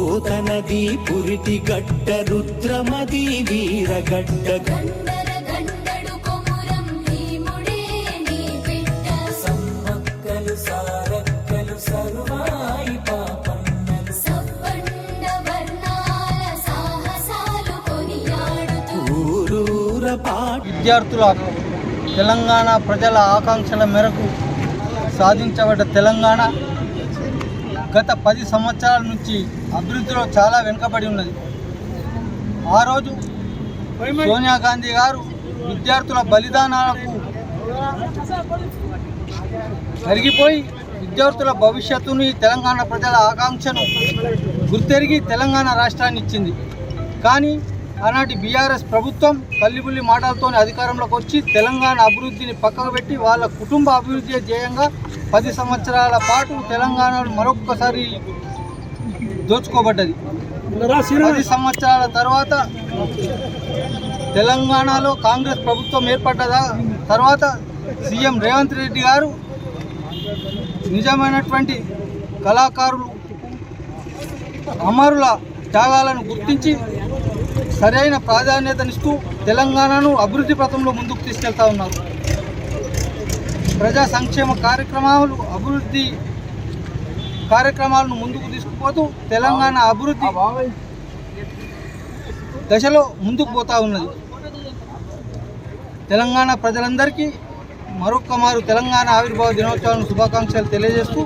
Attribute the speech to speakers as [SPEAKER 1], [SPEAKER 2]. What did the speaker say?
[SPEAKER 1] పోతనది పురిటి గడ్డ రుద్రమది వీరగడ్డ
[SPEAKER 2] గండర గండడు కొమురం భీముడే నీ బిడ్డ.
[SPEAKER 1] సమ్మక్కలు సారక్కలు సర్వాయి పాపన్నలు.
[SPEAKER 2] సబ్బండ వర్ణాల సాహసాలు కొనియాడుతూ.
[SPEAKER 1] ఊరూర పాట.
[SPEAKER 3] విద్యార్థుల తెలంగాణ ప్రజల ఆకాంక్షల మేరకు సాధించబడ్డ తెలంగాణ గత పది సంవత్సరాల నుంచి అభివృద్ధిలో చాలా వెనుకబడి ఉన్నది. ఆ రోజు సోనియా గాంధీ గారు విద్యార్థుల బలిదానాలకు కరిగిపోయి విద్యార్థుల భవిష్యత్తుని తెలంగాణ ప్రజల ఆకాంక్షను గుర్తెరిగి తెలంగాణ రాష్ట్రాన్ని ఇచ్చింది. కానీ ఆనాటి బీఆర్ఎస్ ప్రభుత్వం కల్లిబుల్లి మాటలతోనే అధికారంలోకి వచ్చి తెలంగాణ అభివృద్ధిని పక్కకు పెట్టి వాళ్ళ కుటుంబ అభివృద్ధి ధ్యేయంగా పది సంవత్సరాల పాటు తెలంగాణను మరొక్కసారి దోచుకోబడ్డది. పది సంవత్సరాల తర్వాత తెలంగాణలో కాంగ్రెస్ ప్రభుత్వం ఏర్పడ్డ తర్వాత సీఎం రేవంత్ రెడ్డి గారు నిజమైనటువంటి కళాకారులు అమరుల త్యాగాలను గుర్తించి సరైన ప్రాధాన్యతనిస్తూ తెలంగాణను అభివృద్ధి పథంలో ముందుకు తీసుకెళ్తా ఉన్నారు. ప్రజా సంక్షేమ కార్యక్రమాలు అభివృద్ధి కార్యక్రమాలను ముందుకు తీసుకుపోతూ తెలంగాణ అభివృద్ధి దశలో ముందుకు పోతా ఉన్నది. తెలంగాణ ప్రజలందరికీ మరొక్క మారు తెలంగాణ ఆవిర్భావ దినోత్సవం శుభాకాంక్షలు తెలియజేస్తూ